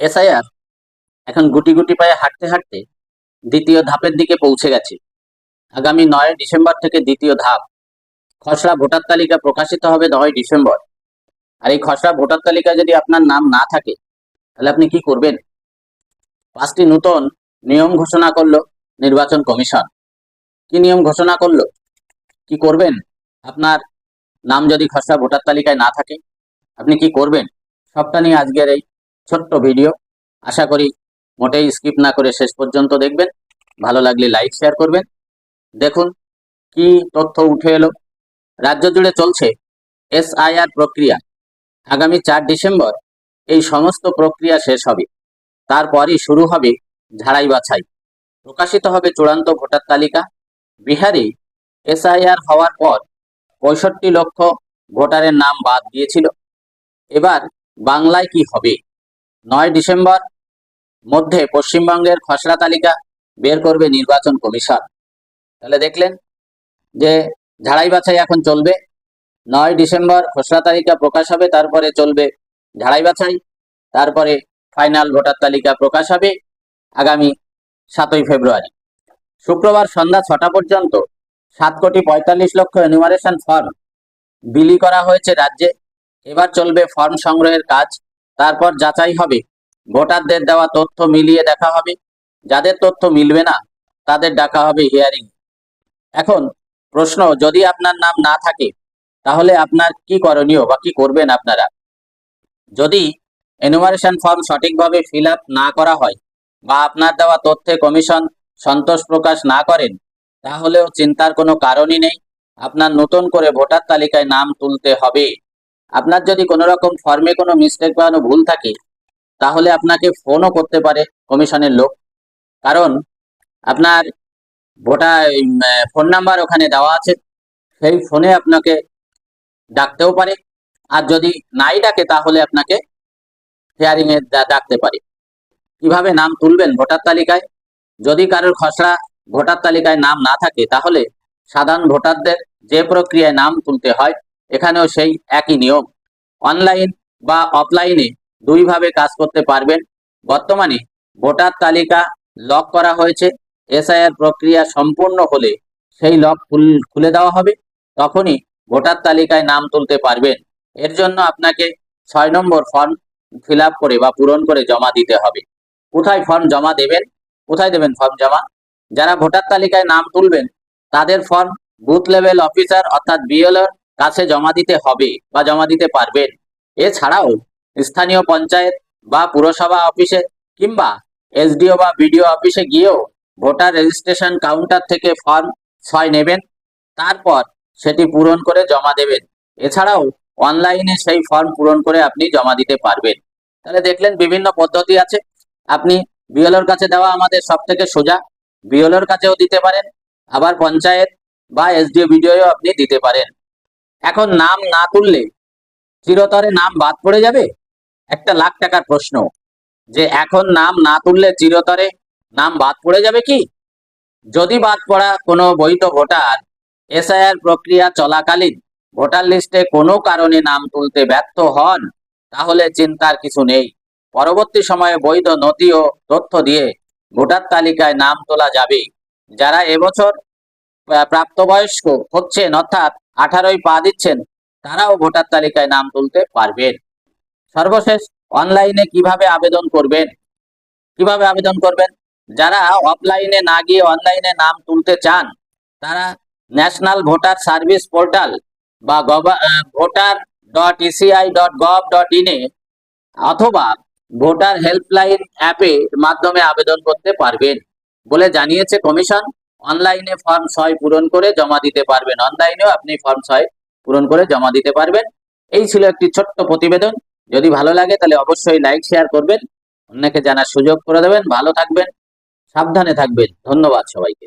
SIR এখন গুটি গুটি পায়ে হাঁটতে হাঁটতে দ্বিতীয় ধাপের দিকে পৌঁছে গেছে। আগামী নয় ডিসেম্বর থেকে দ্বিতীয় ধাপ। খসড়া ভোটার তালিকা প্রকাশিত হবে নয় ডিসেম্বর। আর এই খসড়া ভোটার তালিকায় যদি আপনার নাম না থাকে, তাহলে আপনি কি করবেন? পাঁচটি নতুন নিয়ম ঘোষণা করল নির্বাচন কমিশন। কি নিয়ম ঘোষণা করল? কি করবেন? আপনার নাম যদি খসড়া ভোটার তালিকায় না থাকে, আপনি কি করবেন? সবটা নিয়ে আজকের এই ছোট্ট ভিডিও। আশা করি মোটেই স্কিপ না করে শেষ পর্যন্ত দেখবেন। ভালো লাগলে লাইক, শেয়ার করবেন। দেখুন কি তথ্য উঠে এলো। রাজ্য জুড়ে চলছে এসআইআর প্রক্রিয়া। আগামী চার ডিসেম্বর এই সমস্ত প্রক্রিয়া শেষ হবে। তারপরই শুরু হবে ঝাড়াই বাছাই। প্রকাশিত হবে চূড়ান্ত ভোটার তালিকা। বিহারে এসআইআর হওয়ার পর পঁয়ষট্টি লক্ষ ভোটারের নাম বাদ দিয়েছিল। এবার বাংলায় কি হবে? নয় ডিসেম্বর মধ্যে পশ্চিমবঙ্গের খসড়া তালিকা বের করবে নির্বাচন কমিশন। তাহলে দেখলেন যে ঝাড়াই বাছাই এখন চলবে। নয় ডিসেম্বর খসড়া তালিকা প্রকাশ হবে, তারপরে চলবে ঝাড়াই বাছাই, তারপরে ফাইনাল ভোটার তালিকা প্রকাশ হবে আগামী সাতই ফেব্রুয়ারি। শুক্রবার সন্ধ্যা ছটা পর্যন্ত সাত কোটি পঁয়তাল্লিশ লক্ষ এনুমারেশন ফর্ম বিলি করা হয়েছে রাজ্যে। এবার চলবে ফর্ম সংগ্রহের কাজ। তারপর যাচাই হবে। ভোটারদের দেওয়া তথ্য মিলিয়ে দেখা হবে। যাদের তথ্য মিলবে না, তাদের ডাকা হবে হিয়ারিং এখন প্রশ্ন, যদি আপনার নাম না থাকে, তাহলে আপনার কি করণীয় বা কি করবেন আপনারা? যদি এনুমারেশন ফর্ম সঠিকভাবে ফিল না করা হয় বা আপনার দেওয়া তথ্যে কমিশন সন্তোষ প্রকাশ না করেন, তাহলেও চিন্তার কোনো কারণই নেই। আপনার নতুন করে ভোটার তালিকায় নাম তুলতে হবে। আপনার যদি কোনো রকম ফর্মে কোনো মিস্টেক বা কোনো ভুল থাকে, তাহলে আপনাকে ফোনও করতে পারে কমিশনের লোক। কারণ আপনার ভোটার ফোন নাম্বার ওখানে দেওয়া আছে, সেই ফোনে আপনাকে ডাকতেও পারে। আর যদি নাই ডাকে, তাহলে আপনাকে হিয়ারিং এ ডাকতে পারে। কীভাবে নাম তুলবেন ভোটার তালিকায়? যদি কারোর খসড়া ভোটার তালিকায় নাম না থাকে, তাহলে সাধারণ ভোটারদের যে প্রক্রিয়ায় নাম তুলতে হয় এখানেও সেই একই নিয়ম। অনলাইন বা অফলাইনে দুইভাবে কাজ করতে পারবেন। বর্তমানে ভোটার তালিকা লক করা হয়েছে। এসআইআর প্রক্রিয়া সম্পূর্ণ হলে সেই লক খুল- দেওয়া হবে। তখনই ভোটার তালিকায় নাম তুলতে পারবেন। এর জন্য আপনাকে ছয় নম্বর ফর্ম ফিল করে বা পূরণ করে জমা দিতে হবে। কোথায় ফর্ম জমা দেবেন? কোথায় দেবেন ফর্ম জমা? যারা ভোটার তালিকায় নাম তুলবেন, তাদের ফর্ম বুথ লেভেল অফিসার অর্থাৎ বিএলওর কাছে জমা দিতে হবে বা জমা দিতে পারবেন। এছাড়াও স্থানীয় পঞ্চায়েত বা পুরসভা অফিসে কিংবা এসডিও বা বিডিও অফিসে গিয়েও ভোটার রেজিস্ট্রেশন কাউন্টার থেকে ফর্ম ছয় নেবেন, তারপর সেটি পূরণ করে জমা দেবেন। এছাড়াও অনলাইনে সেই ফর্ম পূরণ করে আপনি জমা দিতে পারবেন। তাহলে দেখলেন বিভিন্ন পদ্ধতি আছে। আপনি বিএলওর কাছে দেওয়া আমাদের সব থেকে সোজা। বিএলওর কাছেও দিতে পারেন, আবার পঞ্চায়েত বা এসডিও বিডিও আপনি দিতে পারেন। এখন নাম না তুললে চিরতরে নাম বাদ পড়ে যাবে? একটা লাখ টাকার প্রশ্ন। যে এখন নাম না তুললে চিরতরে নাম বাদ পড়ে যাবে কি? যদি বাদ পড়া কোনো বৈধ ভোটার এসআইআর প্রক্রিয়া চলাকালীন ভোটার লিস্টে কোনো কারণে নাম তুলতে ব্যর্থ হন, তাহলে চিন্তার কিছু নেই। পরবর্তী সময়ে বৈধ নথি ও তথ্য দিয়ে ভোটার তালিকায় নাম তোলা যাবে। যারা এবছর প্রাপ্তবয়স্ক হচ্ছেন, অর্থাৎ আঠারোই পা দিচ্ছেন, তারাও ভোটার তালিকায় নাম তুলতে পারবেন। সর্বশেষ অনলাইনে কীভাবে আবেদন করবেন? কীভাবে আবেদন করবেন? যারা অফলাইনে না গিয়ে অনলাইনে নাম তুলতে চান, তারা ন্যাশনাল ভোটার সার্ভিস পোর্টাল বা voter dot ECI dot gov dot ইনে অথবা ভোটার হেল্পলাইন অ্যাপের মাধ্যমে আবেদন করতে পারবেন বলে জানিয়েছে কমিশন। অনলাইনে ফর্ম ছয় পূরণ করে জমা দিতে পারবেন। অনলাইনেও আপনি ফর্ম ছয় পূরণ করে জমা দিতে পারবেন। এই ছিল একটি ছোট্ট প্রতিবেদন। যদি ভালো লাগে তাহলে অবশ্যই লাইক শেয়ার করবেন। অন্যকে জানার সুযোগ করে দেবেন। ভালো থাকবেন। সাবধানে থাকবেন। ধন্যবাদ সবাইকে।